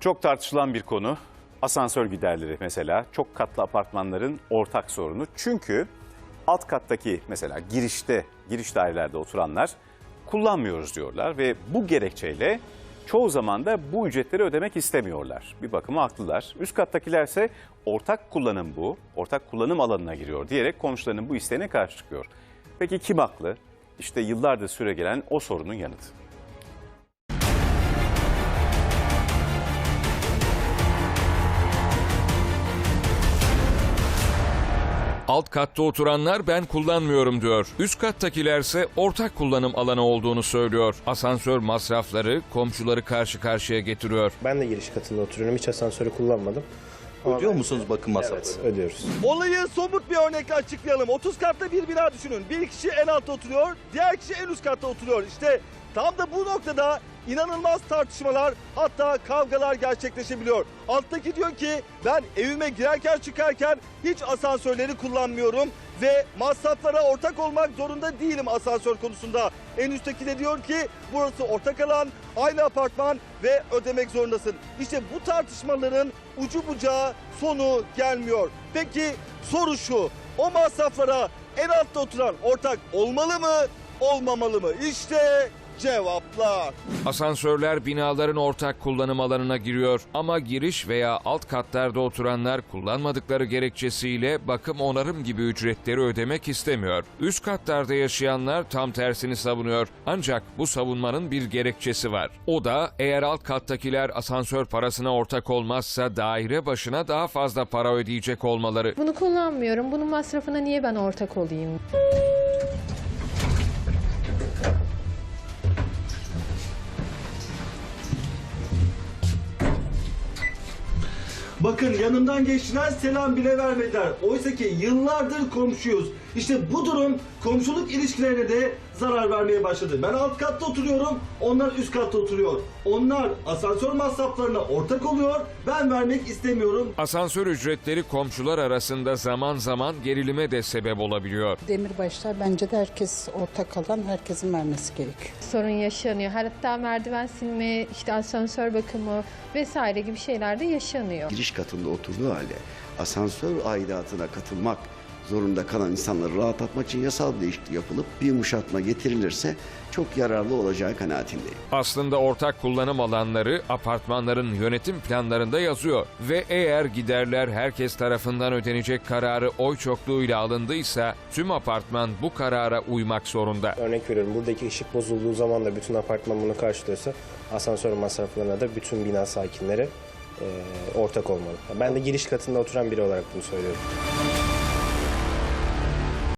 Çok tartışılan bir konu. Asansör giderleri mesela çok katlı apartmanların ortak sorunu. Çünkü alt kattaki mesela girişte, giriş dairelerde oturanlar kullanmıyoruz diyorlar ve bu gerekçeyle çoğu zaman da bu ücretleri ödemek istemiyorlar. Bir bakıma haklılar. Üst kattakilerse ortak kullanım bu, ortak kullanım alanına giriyor diyerek komşularının bu isteğine karşı çıkıyor. Peki kim haklı? İşte yıllardır süre gelen o sorunun yanıtı. Alt katta oturanlar ben kullanmıyorum diyor. Üst kattakilerse ortak kullanım alanı olduğunu söylüyor. Asansör masrafları komşuları karşı karşıya getiriyor. Ben de giriş katında oturuyorum. Hiç asansörü kullanmadım. Ödüyor musunuz bakım masrafları? Evet, ödüyoruz. Olayı somut bir örnekle açıklayalım. 30 katta bir bina düşünün. Bir kişi en altta oturuyor, diğer kişi en üst katta oturuyor. İşte tam da bu noktada inanılmaz tartışmalar hatta kavgalar gerçekleşebiliyor. Alttaki diyor ki ben evime girerken çıkarken hiç asansörleri kullanmıyorum ve masraflara ortak olmak zorunda değilim asansör konusunda. En üstteki de diyor ki burası ortak alan, aynı apartman ve ödemek zorundasın. İşte bu tartışmaların ucu bucağı sonu gelmiyor. Peki soru şu, o masraflara en altta oturan ortak olmalı mı, olmamalı mı? İşte cevaplar. Asansörler binaların ortak kullanım alanına giriyor ama giriş veya alt katlarda oturanlar kullanmadıkları gerekçesiyle bakım onarım gibi ücretleri ödemek istemiyor. Üst katlarda yaşayanlar tam tersini savunuyor. Ancak bu savunmanın bir gerekçesi var. O da eğer alt kattakiler asansör parasına ortak olmazsa daire başına daha fazla para ödeyecek olmaları. Bunu kullanmıyorum. Bunun masrafına niye ben ortak olayım? Bakın yanımdan geçtiler selam bile vermediler. Oysa ki yıllardır komşuyuz. İşte bu durum komşuluk ilişkilerine de zarar vermeye başladı. Ben alt katta oturuyorum, onlar üst katta oturuyor. Onlar asansör masraflarına ortak oluyor, ben vermek istemiyorum. Asansör ücretleri komşular arasında zaman zaman gerilime de sebep olabiliyor. Demirbaşlar bence de herkes ortak alan herkesin vermesi gerekiyor. Sorun yaşanıyor. Hatta merdiven silme, işte asansör bakımı vesaire gibi şeyler de yaşanıyor. giriş katında oturduğu halde asansör aidatına katılmak zorunda kalan insanları rahatlatmak için yasal bir değişiklik yapılıp bir yumuşatma getirilirse çok yararlı olacağı kanaatindeyim. Aslında ortak kullanım alanları apartmanların yönetim planlarında yazıyor ve eğer giderler herkes tarafından ödenecek kararı oy çokluğuyla alındıysa tüm apartman bu karara uymak zorunda. Örnek veriyorum buradaki ışık bozulduğu zaman da bütün apartman bunu karşılıyorsa asansör masraflarına da bütün bina sakinleri ortak olmalı. Ben de giriş katında oturan biri olarak bunu söylüyorum.